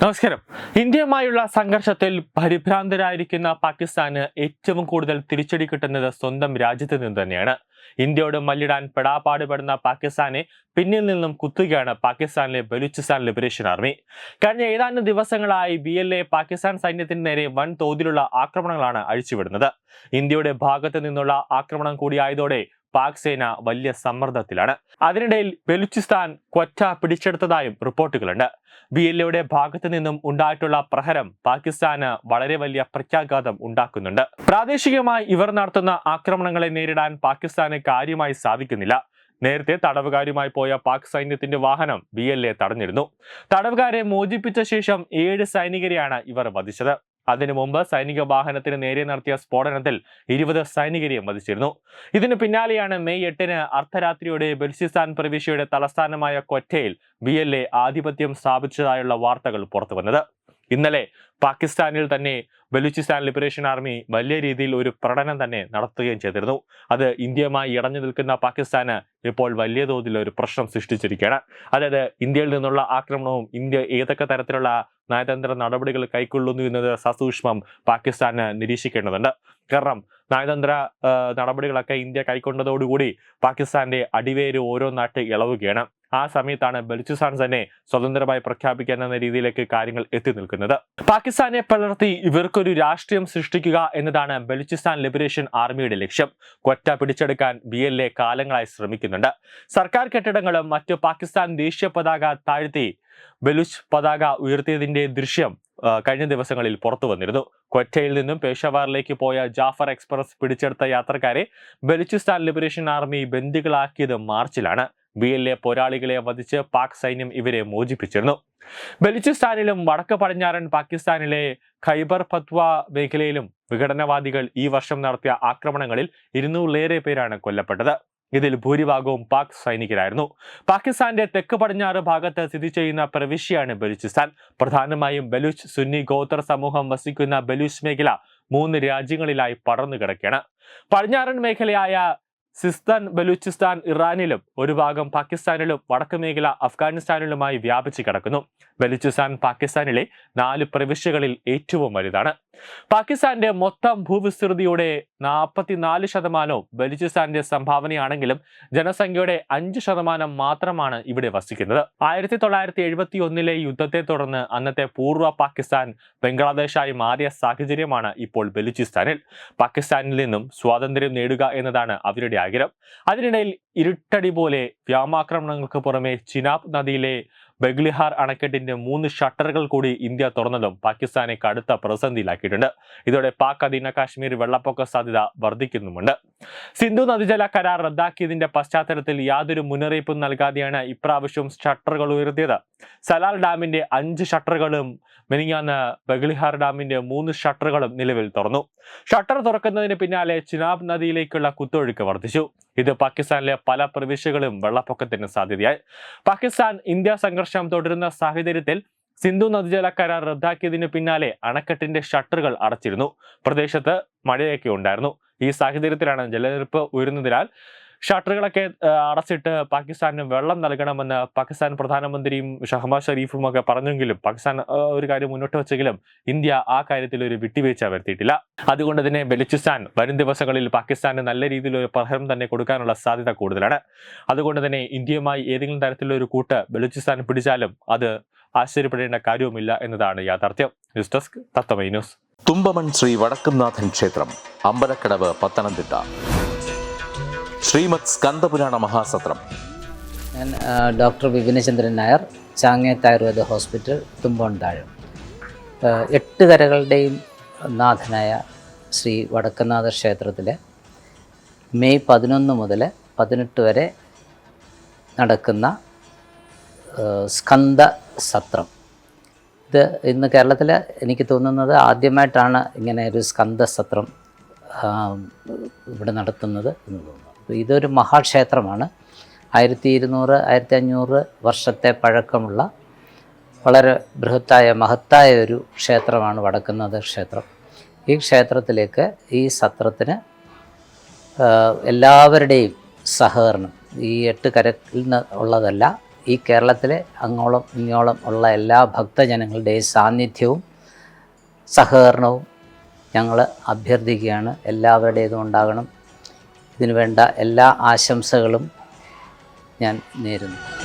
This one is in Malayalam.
നമസ്കാരം. ഇന്ത്യയുമായുള്ള സംഘർഷത്തിൽ പരിഭ്രാന്തരായിരിക്കുന്ന പാകിസ്ഥാന് ഏറ്റവും കൂടുതൽ തിരിച്ചടി കിട്ടുന്നത് സ്വന്തം രാജ്യത്ത് നിന്ന് തന്നെയാണ്. ഇന്ത്യയോട് മല്ലിടാൻ പെടാപാടുപെടുന്ന പാകിസ്ഥാനെ പിന്നിൽ നിന്നും കുത്തുകയാണ് പാകിസ്ഥാനിലെ ബലൂചിസ്ഥാൻ ലിബറേഷൻ ആർമി കഴിഞ്ഞ ഏതാനും ദിവസങ്ങളായി ബി എൽ എ പാകിസ്ഥാൻ സൈന്യത്തിന് നേരെ വൻ തോതിലുള്ള ആക്രമണങ്ങളാണ് അഴിച്ചുവിടുന്നത്. ഇന്ത്യയുടെ ഭാഗത്ത് നിന്നുള്ള ആക്രമണം കൂടിയായതോടെ പാക് സേന വലിയ സമ്മർദ്ദത്തിലാണ്. അതിനിടയിൽ ബലൂചിസ്ഥാൻ കൊറ്റ പിടിച്ചെടുത്തതായും റിപ്പോർട്ടുകളുണ്ട്. ബി എൽ എയുടെ ഭാഗത്തു നിന്നും ഉണ്ടായിട്ടുള്ള പ്രഹരം പാകിസ്ഥാന് വളരെ വലിയ പ്രത്യാഘാതം ഉണ്ടാക്കുന്നുണ്ട്. പ്രാദേശികമായി ഇവർ നടത്തുന്ന ആക്രമണങ്ങളെ നേരിടാൻ പാകിസ്ഥാന് കാര്യമായി സാധിക്കുന്നില്ല. നേരത്തെ തടവുകാരുമായി പോയ പാക് സൈന്യത്തിന്റെ വാഹനം ബി എൽ എ തടഞ്ഞിരുന്നു. തടവുകാരെ മോചിപ്പിച്ച ശേഷം ഏഴ് സൈനികരെയാണ് ഇവർ വധിച്ചത്. അതിനു മുമ്പ് സൈനിക വാഹനത്തിന് നേരെ നടത്തിയ സ്ഫോടനത്തിൽ ഇരുപത് സൈനികരെയും വധിച്ചിരുന്നു. ഇതിന് പിന്നാലെയാണ് മെയ് എട്ടിന് അർദ്ധരാത്രിയോടെ ബലുചിസ്ഥാൻ പ്രവിശ്യയുടെ തലസ്ഥാനമായ കൊറ്റയിൽ ബി എൽ എ ആധിപത്യം സ്ഥാപിച്ചതായുള്ള വാർത്തകൾ പുറത്തു വന്നത് ഇന്നലെ പാകിസ്ഥാനിൽ തന്നെ ബലൂചിസ്ഥാൻ ലിബറേഷൻ ആർമി വലിയ രീതിയിൽ ഒരു പ്രകടനം തന്നെ നടത്തുകയും ചെയ്തിരുന്നു. അത് ഇന്ത്യയുമായി ഇടഞ്ഞു നിൽക്കുന്ന പാകിസ്ഥാന് ഇപ്പോൾ വലിയ തോതിൽ ഒരു പ്രശ്നം സൃഷ്ടിച്ചിരിക്കുകയാണ്. അതായത് ഇന്ത്യയിൽ നിന്നുള്ള ആക്രമണവും ഇന്ത്യ ഏതൊക്കെ തരത്തിലുള്ള നയതന്ത്ര നടപടികൾ കൈക്കൊള്ളുന്നു എന്നത് സസൂക്ഷ്മം പാകിസ്ഥാന് നിരീക്ഷിക്കേണ്ടതുണ്ട്. കാരണം നയതന്ത്ര നടപടികളൊക്കെ ഇന്ത്യ കൈക്കൊണ്ടതോടുകൂടി പാകിസ്ഥാന്റെ അടിവേര് ഓരോ ഓരോന്നായിട്ട് ഇളവുകയാണ്. ആ സമയത്താണ് ബലൂചിസ്ഥാൻ തന്നെ സ്വതന്ത്രമായി പ്രഖ്യാപിക്കാൻ എന്ന രീതിയിലേക്ക് കാര്യങ്ങൾ എത്തി നിൽക്കുന്നത്. പാകിസ്ഥാനെ പലർത്തി ഇവർക്കൊരു രാഷ്ട്രീയം സൃഷ്ടിക്കുക എന്നതാണ് ബലൂചിസ്ഥാൻ ലിബറേഷൻ ആർമിയുടെ ലക്ഷ്യം. കൊറ്റ പിടിച്ചെടുക്കാൻ ബി എൽ എ കാലങ്ങളായി ശ്രമിക്കുന്നുണ്ട്. സർക്കാർ കെട്ടിടങ്ങളും മറ്റു പാകിസ്ഥാൻ ദേശീയ പതാക താഴ്ത്തി ബലൂച്ച് പതാക ഉയർത്തിയതിന്റെ ദൃശ്യം കഴിഞ്ഞ ദിവസങ്ങളിൽ പുറത്തു വന്നിരുന്നു. കൊറ്റയിൽ നിന്നും പേഷവാറിലേക്ക് പോയ ജാഫർ എക്സ്പ്രസ് പിടിച്ചെടുത്ത യാത്രക്കാരെ ബലൂചിസ്ഥാൻ ലിബറേഷൻ ആർമി ബന്ദികളാക്കിയത് മാർച്ചിലാണ്. ബി എൽ എ പോരാളികളെ വധിച്ച് പാക് സൈന്യം ഇവരെ മോചിപ്പിച്ചിരുന്നു. ബലൂചിസ്ഥാനിലും വടക്ക് പടിഞ്ഞാറൻ പാകിസ്ഥാനിലെ ഖൈബർ പത്വ മേഖലയിലും വിഘടനവാദികൾ ഈ വർഷം നടത്തിയ ആക്രമണങ്ങളിൽ ഇരുന്നൂറിലേറെ പേരാണ് കൊല്ലപ്പെട്ടത്. ഇതിൽ ഭൂരിഭാഗവും പാക് സൈനികരായിരുന്നു. പാകിസ്ഥാന്റെ തെക്ക് പടിഞ്ഞാറ് ഭാഗത്ത് സ്ഥിതി ചെയ്യുന്ന പ്രവിശ്യയാണ് ബലൂചിസ്ഥാൻ. പ്രധാനമായും ബലൂച്ച് സുന്നി ഗോത്ര സമൂഹം വസിക്കുന്ന ബലൂച്ച് മേഖല മൂന്ന് രാജ്യങ്ങളിലായി പടർന്നു കിടക്കുകയാണ് പടിഞ്ഞാറൻ മേഖലയായ സിസ്താൻ ബലൂചിസ്ഥാൻ ഇറാനിലും ഒരു ഭാഗം പാകിസ്ഥാനിലും വടക്ക് മേഖല അഫ്ഗാനിസ്ഥാനിലുമായി വ്യാപിച്ചു കിടക്കുന്നു. ബലൂചിസ്ഥാൻ പാകിസ്ഥാനിലെ നാല് പ്രവിശ്യകളിൽ ഏറ്റവും വലുതാണ്. പാകിസ്ഥാന്റെ മൊത്തം ഭൂവിസ്തൃതിയുടെ നാൽപ്പത്തിനാല് ശതമാനവും ബലൂചിസ്ഥാന്റെ സംഭാവനയാണെങ്കിലും ജനസംഖ്യയുടെ അഞ്ച് ശതമാനം മാത്രമാണ് ഇവിടെ വസിക്കുന്നത്. ആയിരത്തി തൊള്ളായിരത്തി എഴുപത്തി ഒന്നിലെ യുദ്ധത്തെ തുടർന്ന് അന്നത്തെ പൂർവ പാകിസ്ഥാൻ ബംഗ്ലാദേശായി മാറിയ സാഹചര്യമാണ് ഇപ്പോൾ ബലൂചിസ്ഥാനിൽ. പാകിസ്ഥാനിൽ നിന്നും സ്വാതന്ത്ര്യം നേടുക എന്നതാണ് അവരുടെ ആഗ്രഹം. അതിനിടയിൽ ഇരുട്ടടി പോലെ വ്യോമാക്രമണങ്ങൾക്ക് പുറമെ ചിനാബ് നദിയിലെ ബഗ്ലിഹാർ അണക്കെട്ടിന്റെ മൂന്ന് ഷട്ടറുകൾ കൂടി ഇന്ത്യ തുറന്നതും പാകിസ്ഥാനെ കടുത്ത പ്രതിസന്ധിയിലാക്കിയിട്ടുണ്ട്. ഇതോടെ പാക് അധീന കാശ്മീർ വെള്ളപ്പൊക്ക സാധ്യത വർദ്ധിക്കുന്നുമുണ്ട്. സിന്ധു നദീജല കരാർ റദ്ദാക്കിയതിന്റെ പശ്ചാത്തലത്തിൽ യാതൊരു മുന്നറിയിപ്പും നൽകാതെയാണ് ഇപ്രാവശ്യം ഷട്ടറുകൾ ഉയർത്തിയത്. സലാൽ ഡാമിന്റെ അഞ്ച് ഷട്ടറുകളും മെനിങ്ങാന്ന് ബഗ്ലിഹാർ ഡാമിന്റെ മൂന്ന് ഷട്ടറുകളും നിലവിൽ തുറന്നു. ഷട്ടർ തുറക്കുന്നതിന് പിന്നാലെ ചിനാബ് നദിയിലേക്കുള്ള കുത്തൊഴുക്ക് വർദ്ധിച്ചു. ഇത് പാകിസ്ഥാനിലെ പല പ്രവിശ്യകളും വെള്ളപ്പൊക്കത്തിന് സാധ്യതയായി. പാകിസ്ഥാൻ ഇന്ത്യ സംഘർഷം തുടരുന്ന സാഹചര്യത്തിൽ സിന്ധു നദീജല കരാർ റദ്ദാക്കിയതിന് പിന്നാലെ അണക്കെട്ടിന്റെ ഷട്ടറുകൾ അടച്ചിരുന്നു. പ്രദേശത്ത് മഴയൊക്കെ ഉണ്ടായിരുന്നു. ഈ സാഹചര്യത്തിലാണ് ജലനിരപ്പ് ഉയരുന്നതിനാൽ ഷട്ടറുകളൊക്കെ അടച്ചിട്ട് പാകിസ്ഥാന് വെള്ളം നൽകണമെന്ന് പാകിസ്ഥാൻ പ്രധാനമന്ത്രിയും ഷഹബാസ് ഷെരീഫും ഒക്കെ പറഞ്ഞെങ്കിലും പാകിസ്ഥാൻ ഒരു കാര്യം മുന്നോട്ട് വെച്ചെങ്കിലും ഇന്ത്യ ആ കാര്യത്തിൽ ഒരു വിട്ടുവീഴ്ച വരുത്തിയിട്ടില്ല. അതുകൊണ്ട് തന്നെ ബലൂചിസ്ഥാൻ വരും ദിവസങ്ങളിൽ പാകിസ്ഥാന് നല്ല രീതിയിൽ ഒരു പ്രഹരം തന്നെ കൊടുക്കാനുള്ള സാധ്യത കൂടുതലാണ്. അതുകൊണ്ട് തന്നെ ഇന്ത്യയുമായി ഏതെങ്കിലും തരത്തിലുള്ള ഒരു കൂട്ട് ബലൂചിസ്ഥാൻ പിടിച്ചാലും അത് ആശ്ചര്യപ്പെടേണ്ട കാര്യവുമില്ല എന്നതാണ് യാഥാർത്ഥ്യം. ന്യൂസ് ഡെസ്ക് തത്തമൈ ന്യൂസ്. തുമ്പമൺ ശ്രീ വടക്കുംനാഥൻ ക്ഷേത്രം അമ്പലക്കടവ് പത്തനംതിട്ട. ശ്രീമത് സ്കന്ദപുരാണ മഹാസത്രം. ഞാൻ ഡോക്ടർ വിപിനചന്ദ്രൻ നായർ ചാങ്ങേത്ത് ആയുർവേദ ഹോസ്പിറ്റൽ തുമ്പോണ്ടാഴം എട്ട് കരകളുടെയും നാഥനായ ശ്രീ വടക്കനാഥ ക്ഷേത്രത്തിലെ മെയ് പതിനൊന്ന് മുതൽ പതിനെട്ട് വരെ നടക്കുന്ന സ്കന്ദ സത്രം. ഇത് ഇന്ന് കേരളത്തിൽ എനിക്ക് തോന്നുന്നത് ആദ്യമായിട്ടാണ് ഇങ്ങനെ ഒരു സ്കന്ദ സത്രം ഇവിടെ നടത്തുന്നത് എന്ന് തോന്നുന്നു. ഇതൊരു മഹാക്ഷേത്രമാണ്. ആയിരത്തി ഇരുന്നൂറ് ആയിരത്തി അഞ്ഞൂറ് വർഷത്തെ പഴക്കമുള്ള വളരെ ബൃഹത്തായ മഹത്തായ ഒരു ക്ഷേത്രമാണ് വടക്കുന്നാഥ ക്ഷേത്രം. ഈ ക്ഷേത്രത്തിലേക്ക് ഈ സത്രത്തിന് എല്ലാവരുടെയും സഹകരണം ഈ എട്ട് കരത്തിൽ നിന്ന് ഉള്ളതല്ല ഈ കേരളത്തിലെ അങ്ങോളം ഇങ്ങോളം ഉള്ള എല്ലാ ഭക്തജനങ്ങളുടെയും സാന്നിധ്യവും സഹകരണവും ഞങ്ങൾ അഭ്യർത്ഥിക്കുകയാണ്. എല്ലാവരുടേതും ഉണ്ടാകണം. ഇതിനു വേണ്ട എല്ലാ ആശംസകളും ഞാൻ നേരുന്നു.